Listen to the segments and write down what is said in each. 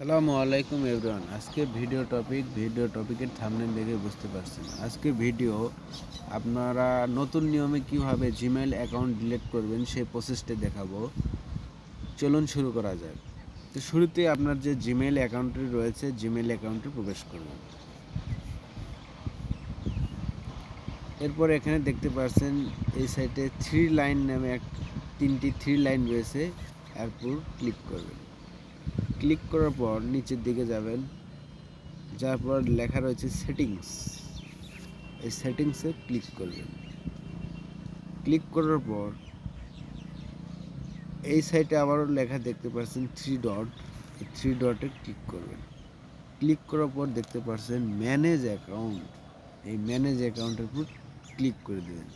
সালামু আলাইকুম এভরিওয়ান। আজকে ভিডিও টপিক, ভিডিও টপিকের থামনেল দেখে বুঝতে পারছেন। আজকে ভিডিও, আপনারা নতুন নিয়মে কীভাবে জিমেল অ্যাকাউন্ট ডিলিট করবেন সেই প্রসেসটা দেখাবো। চলুন শুরু করা যাক। তো শুরুতে আপনার যে জিমেল অ্যাকাউন্টটি রয়েছে জিমেল অ্যাকাউন্টে প্রবেশ করবেন। এরপর এখানে দেখতে পাচ্ছেন, এই সাইটে থ্রি লাইন নামে এক, তিনটি থ্রি লাইন রয়েছে। এরপর ক্লিক করবেন। ক্লিক করার পর নিচের দিকে যাবেন। যার পর লেখা রয়েছে সেটিংস এই সেটিংসে ক্লিক করবেন। ক্লিক করার পর এই সাইটে আবারও লেখা দেখতে পাচ্ছেন থ্রি ডট এই থ্রি ডটে ক্লিক করবেন। ক্লিক করার পর দেখতে পাচ্ছেন ম্যানেজ অ্যাকাউন্ট এই ম্যানেজ অ্যাকাউন্টের উপর ক্লিক করে দেবেন।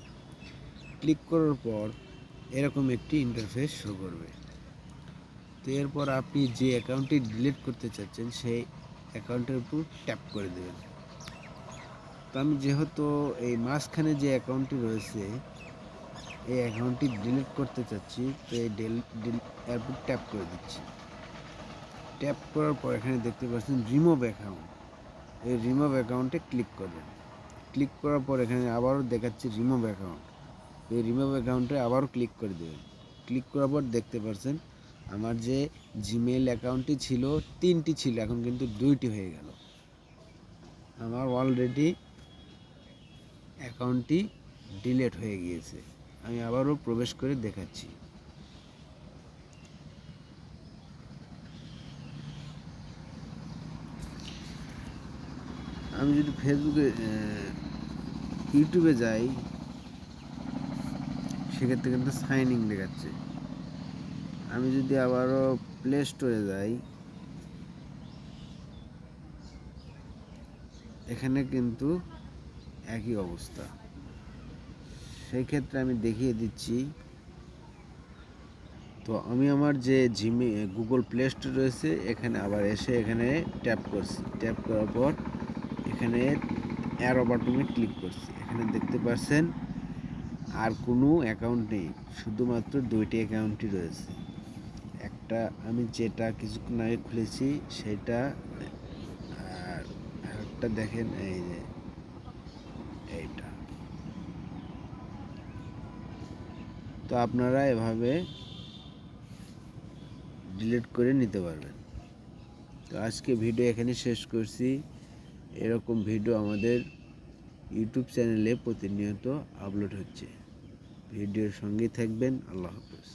ক্লিক করার পর এরকম একটি ইন্টারফেস শো করবে। তো এরপর আপনি যে অ্যাকাউন্টটি ডিলিট করতে চাচ্ছেন, সেই অ্যাকাউন্টের উপর ট্যাপ করে দেবেন। তো আমি যেহেতু এই মাঝখানে যে অ্যাকাউন্টটি রয়েছে, এই অ্যাকাউন্টটি ডিলিট করতে চাচ্ছি, তো এই এরপর ট্যাপ করে দিচ্ছি। ট্যাপ করার পর এখানে দেখতে পাচ্ছেন রিমুভ অ্যাকাউন্ট এই রিমুভ অ্যাকাউন্টে ক্লিক করবেন। ক্লিক করার পর এখানে আবারও দেখাচ্ছে রিমুভ অ্যাকাউন্ট এই রিমুভ অ্যাকাউন্টে আবারও ক্লিক করে দেবেন। ক্লিক করার পর দেখতে পাচ্ছেন আমার যে জিমেল অ্যাকাউন্টটি ছিল, তিনটি ছিল, এখন কিন্তু দুইটি হয়ে গেল। আমার অলরেডি অ্যাকাউন্টটি ডিলেট হয়ে গিয়েছে। আমি আবারও প্রবেশ করে দেখাচ্ছি। আমি যদি ফেসবুকে ইউটিউবে যাই, সেক্ষেত্রে কিন্তু সাইন ইন দেখাচ্ছে। আমি যদি আবারও প্লে স্টোরে যাই, এখানে কিন্তু একই অবস্থা। সেই ক্ষেত্রে আমি দেখিয়ে দিচ্ছি। তো আমি আমার যে জিমে গুগল প্লে স্টোর রয়েছে, এখানে আবার এসে এখানে ট্যাপ করছি। ট্যাপ করার পর এখানে অ্যারো বাটনে ক্লিক করছি। এখানে দেখতে পাচ্ছেন আর কোনো অ্যাকাউন্ট নেই। শুধুমাত্র দুইটি অ্যাকাউন্টই রয়েছে। একটা আমি যেটা কিছুক্ষণ আগে খুলেছি, সেটা, আর একটা দেখেন, এই যে, এইটা। তো আপনারা এভাবে ডিলিট করে নিতে পারবেন। তো আজকে ভিডিও এখানে শেষ করছি। এরকম ভিডিও আমাদের ইউটিউব চ্যানেলে প্রতিনিয়ত আপলোড হচ্ছে। ভিডিওর সঙ্গেই থাকবেন। আল্লাহ হাফেজ।